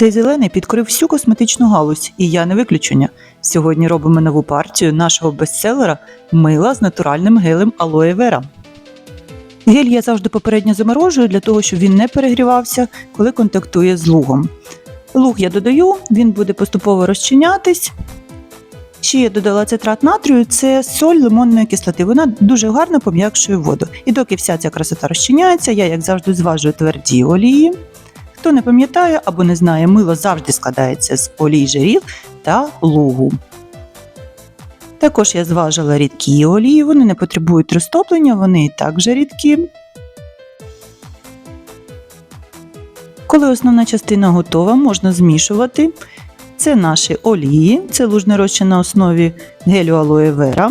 Цей зелений підкорив всю косметичну галузь, і я не виключення. Сьогодні робимо нову партію нашого бестселера мила з натуральним гелем алоє вера. Гель я завжди попередньо заморожую для того, щоб він не перегрівався, коли контактує з лугом. Луг я додаю, він буде поступово розчинятись. Ще я додала цитрат натрію, це соль лимонної кислоти. Вона дуже гарно пом'якшує воду. І доки вся ця красота розчиняється, я, як завжди, зважую тверді олії. Хто не пам'ятає або не знає, мило завжди складається з олій жирів та лугу. Також я зважила рідкі олії, вони не потребують розтоплення, вони і так вже рідкі. Коли основна частина готова, можна змішувати. Це наші олії, це лужний розчин на основі гелю алоє вера.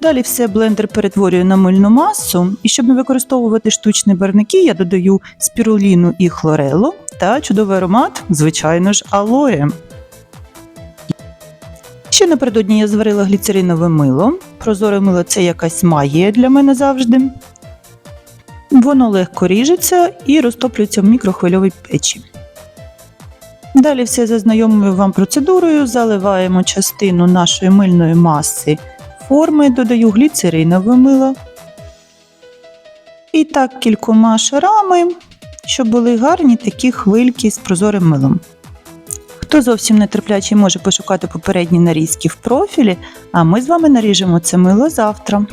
Далі все блендер перетворює на мильну масу. І щоб не використовувати штучні барники, я додаю спіруліну і хлорелу та чудовий аромат, звичайно ж, алоє. Ще напередодні я зварила гліцеринове мило. Прозоре мило це якась магія для мене завжди. Воно легко ріжеться і розтоплюється в мікрохвильовій печі. Далі все за знайомою вам процедурою заливаємо частину нашої мильної маси форми, додаю гліцеринове мило. І так кількома шарами, щоб були гарні такі хвильки з прозорим милом. Хто зовсім нетерплячий може пошукати попередні нарізки в профілі, а ми з вами наріжемо це мило завтра.